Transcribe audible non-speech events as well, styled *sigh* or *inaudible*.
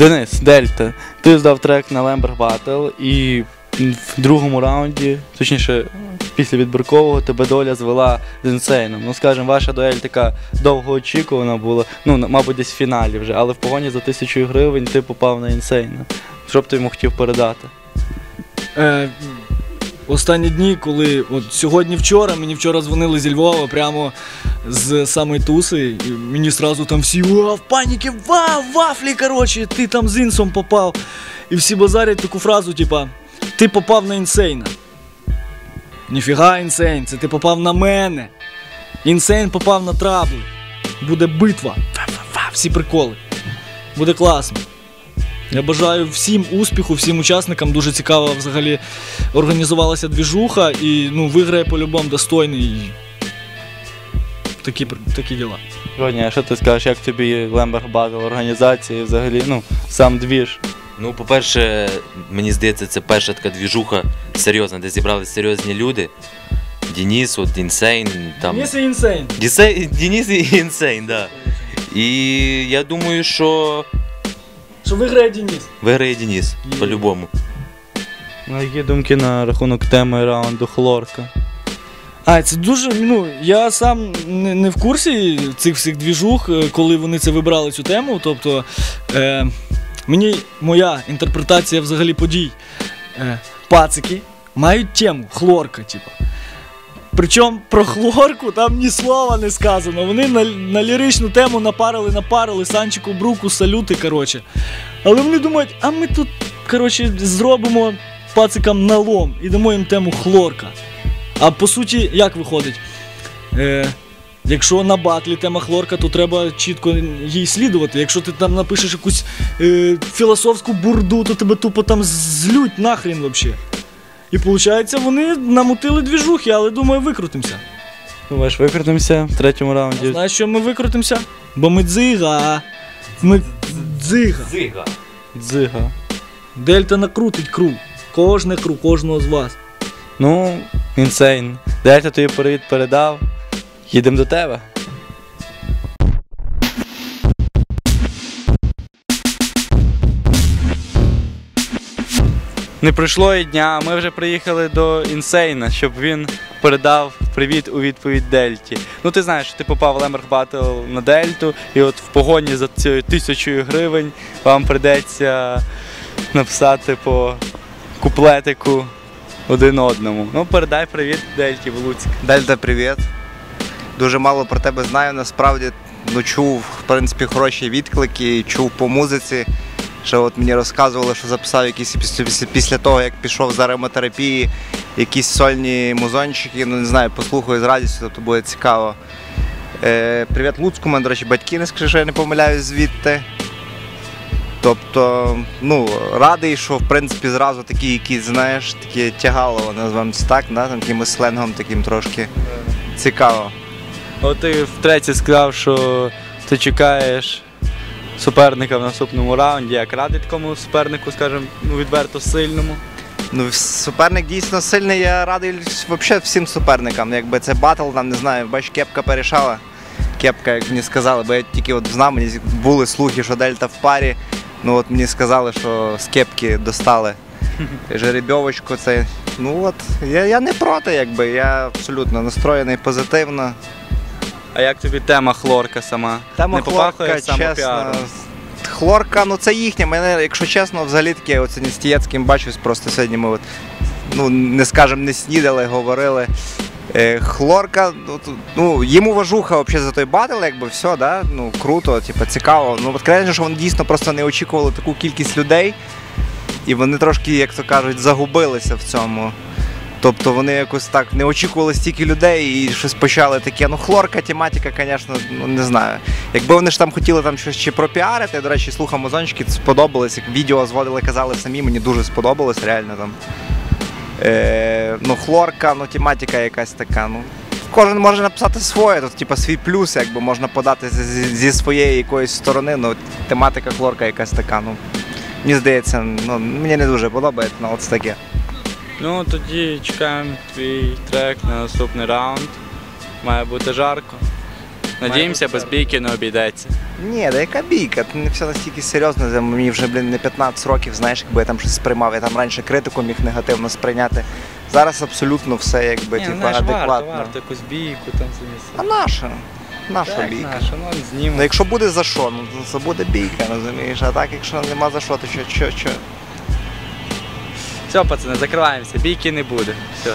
Денис, Дельта, ти здав трек на Lemberg Battle і в другому раунді, точніше, після відбіркового тебе доля звела з інсейном. Ну, скажімо, ваша дуель така довгоочікувана була, ну, мабуть, десь в фіналі вже, але в погоні за тисячу гривень ти попав на інсейна. Що б ти йому хотів передати? Е, останні дні, коли от сьогодні вчора, мені вчора дзвонили зі Львова прямо з самої туси, і мені сразу там всі «О, в паніки, ва, вафлі, коротше, ти там з інсом попав. І всі базарять таку фразу, типа, ти попав на інсейна. Ніфіга інсейн, це ти попав на мене. Інсейн попав на трабли. Буде битва. Фа-фа-фа, всі приколи. Буде класно. Я бажаю всім успіху, всім учасникам. Дуже цікаво взагалі організувалася двіжуха і ну, виграє по-любому достойний. І Такі, такі діла. Родні, а що ти скажеш, як тобі Lemberg Battle організації, взагалі, ну, сам двіж? Ну, по-перше, мені здається, це перша така двіжуха серйозна, де зібралися серйозні люди. Дініс, от Інсейн, там. Ніс і інсейн. Дісей, Дініс і Інсейн, да. І я думаю, що Що виграє Денис. виграє Дініс, по-любому. Ну, які думки на рахунок теми раунду Хлорка? А, це дуже. Ну, я сам не, не в курсі цих всіх двіжух, е, коли вони це вибрали цю тему. Тобто, е, мені моя інтерпретація взагалі подій. Е, пацики мають тему хлорка, типу. Причому про хлорку там ні слова не сказано. Вони на, на ліричну тему напарили, напарили Санчику Бруку, салюти, коротше. Але вони думають, а ми тут, коротше, зробимо пацикам налом і дамо їм тему хлорка. А по суті, як виходить? Е, якщо на батлі тема хлорка, то треба чітко їй слідувати. Якщо ти там напишеш якусь е, філософську бурду, то тебе тупо там злють нахрін взагалі. І виходить, вони намутили двіжухи, але думаю, викрутимося. Думаєш, викрутимося в третьому раунді? Знаєш, що ми викрутимося? Бо ми дзига. Ми дзига. Зига. Дзига. Дельта накрутить кру. Кожне кру, кожного з вас. Ну, інсейн. Дельта тобі привіт передав. Їдемо до тебе. Не пройшло і дня, ми вже приїхали до інсейна, щоб він передав привіт у відповідь Дельті. Ну ти знаєш, що ти попав в Лемерг Батл на Дельту, і от в погоні за цією тисячою гривень вам прийдеться написати по куплетику один одному. Ну, передай привіт Дельті в Луцьк. Дельта, привіт. Дуже мало про тебе знаю. Насправді ну, чув в принципі хороші відклики, чув по музиці. Що от мені розказували, що записав якісь після, після того, як пішов з ароматерапії, якісь сольні музончики. Ну не знаю, послухаю з радістю, тобто буде цікаво. Е, привіт Луцьку, мене, до речі, батьки не скажу, що я не помиляюсь звідти. Тобто, ну, радий, що в принципі зразу такі якісь, знаєш, такі тягало, називаємо це так, да? там таким сленгом таким трошки цікаво. От ти втретє сказав, що ти чекаєш суперника в наступному раунді. Як радий такому супернику, скажімо, ну, відверто сильному. Ну, суперник дійсно сильний, я радий взагалі всім суперникам. Якби це батл, там не знаю, бач, кепка порішала. Кепка, як мені сказали, бо я тільки от знав, мені були слухи, що Дельта в парі. Ну от мені сказали, що з кепки достали *laughs* жеребьовочку. Це. Ну от, я, я не проти, якби, я абсолютно настроєний позитивно. А як тобі тема хлорка сама? Тема Не хлорка, чесно. Хлорка, ну це їхня. Мене, якщо чесно, взагалі таке, оце з Тієцьким бачусь, просто сьогодні ми от, ну, не скажемо, не снідали, говорили. Е, хлорка, ну, тут, ну, їм уважуха взагалі за той батл, якби все, да? ну, круто, типу, цікаво. Ну, от що вони дійсно просто не очікували таку кількість людей, і вони трошки, як то кажуть, загубилися в цьому. Тобто вони якось так не очікували стільки людей і щось почали таке. Ну, хлорка, тематика, звісно, ну не знаю. Якби вони ж там хотіли там щось ще пропіарити, я, до речі, слухав музончики, сподобалось, як відео зводили, казали самі, мені дуже сподобалось, реально там. Е, ну, хлорка, ну, тематика якась така. ну. Кожен може написати своє, тут типу, свій плюс, якби можна подати зі, зі- своєї якоїсь сторони, ну тематика хлорка якась така. Ну, мені здається, ну, мені не дуже подобається, ну от таке. Ну тоді чекаємо твій трек на наступний раунд. Має бути жарко. Надіємося, без бійки не обійдеться. Ні, да яка бійка? Це не все настільки серйозно. Мені вже, блін, не 15 років, знаєш, якби я там щось сприймав. Я там раніше критику міг негативно сприйняти. Зараз абсолютно все якби Ні, типу, знаєш, адекватно. варто якусь бійку там А наша? Наша Так, бійка. наша, ну знімемо. Ну якщо буде за що, ну то це буде бійка, розумієш? А так, якщо нема за що, то що, що, що? Все, пацани, закриваємося, бійки не буде. Все.